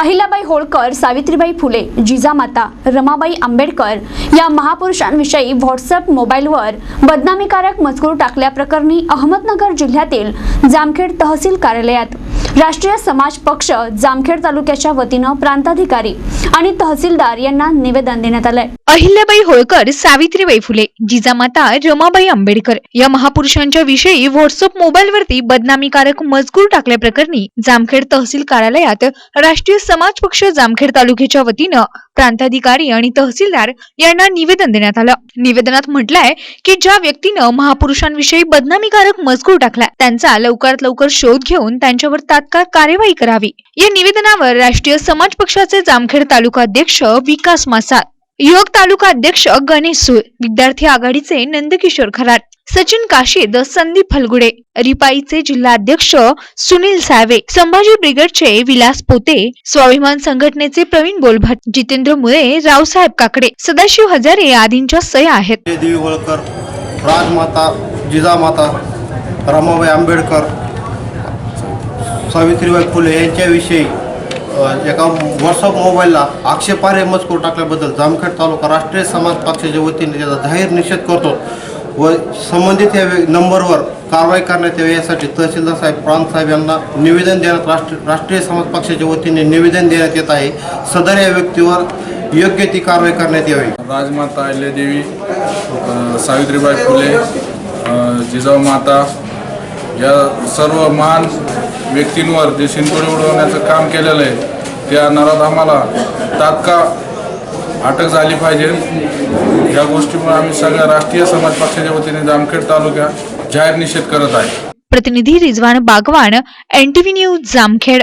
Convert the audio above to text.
अहिल्याबाई होळकर सावित्रीबाई फुले जिजामाता रमाबाई आंबेडकर या महापुरुषांविषयी व्हॉट्सअप मोबाईलवर बदनामीकारक मजकूर टाकल्याप्रकरणी अहमदनगर जिल्ह्यातील जामखेड तहसील कार्यालयात राष्ट्रीय समाज पक्ष जामखेड तालुक्याच्या वतीनं प्रांताधिकारी आणि तहसीलदार यांना निवेदन देण्यात आलंय. अहिल्याबाई होळकर सावित्रीबाई फुले जिजामाता रमाबाई आंबेडकर या महापुरुषांच्या विषयी व्हॉट्सअप मोबाईलवरती बदनामीकारक मजकूर टाकल्याप्रकरणी जामखेड तहसील कार्यालयात राष्ट्रीय समाज पक्ष जामखेड तालुक्याच्या वतीनं प्रांताधिकारी आणि तहसीलदार यांना निवेदन देण्यात आलं. निवेदनात म्हटलंय की ज्या व्यक्तीनं महापुरुषांविषयी बदनामीकारक मजकूर टाकलाय त्यांचा लवकरात लवकर शोध घेऊन त्यांच्यावर तात्काळ कार्यवाही करावी. या निवेदनावर राष्ट्रीय समाज पक्षाचे जामखेड तालुका अध्यक्ष विकास मासाळ युवक तालुका अध्यक्ष गणेश सुळ विद्यार्थी आघाडीचे नंदकिशोर खराट सचिन काशीद संदीप फलगुडे रिपाईचे जिल्हा अध्यक्ष सुनील सावे संभाजी ब्रिगेडचे विलास पोते स्वाभिमान संघटनेचे प्रवीण बोलभट जितेंद्र मुळे रावसाहेब काकडे सदाशिव हजारे आदींच्या सह्या आहेत. देवी होळकर राजमाता जिजामाता रमाबाई आंबेडकर सावित्रीबाई फुले यांच्याविषयी एका व्हॉट्सअप मोबाईलला आक्षेपार्ह मजकूर टाकल्याबद्दल जामखेड तालुका राष्ट्रीय समाज पक्षाच्या वतीने त्याचा जाहीर निषेध करतो व संबंधित या नंबरवर कारवाई करण्यात यावी यासाठी तहसीलदार साहेब प्रांत साहेब यांना निवेदन देण्यात राष्ट्र राष्ट्रीय समाज पक्षाच्या वतीने निवेदन देण्यात येत आहे. सदर या व्यक्तीवर योग्य ती कारवाई करण्यात यावी. राजमाता अहिल्यादेवी सावित्रीबाई फुले जिजाऊ माता या सर्व महान व्यक्तींवर जे शिंतोडे उडवण्याचं काम केलेलं आहे. त्या नराधामाला तात्काळ अटक झाली पाहिजे. या गोष्टीमुळे आम्ही सगळ्या राष्ट्रीय समाज पक्षाच्या वतीने जामखेड तालुक्यात जाहीर निषेध करत आहे. प्रतिनिधी रिजवान बागवान एनटीव्ही न्यूज जामखेड.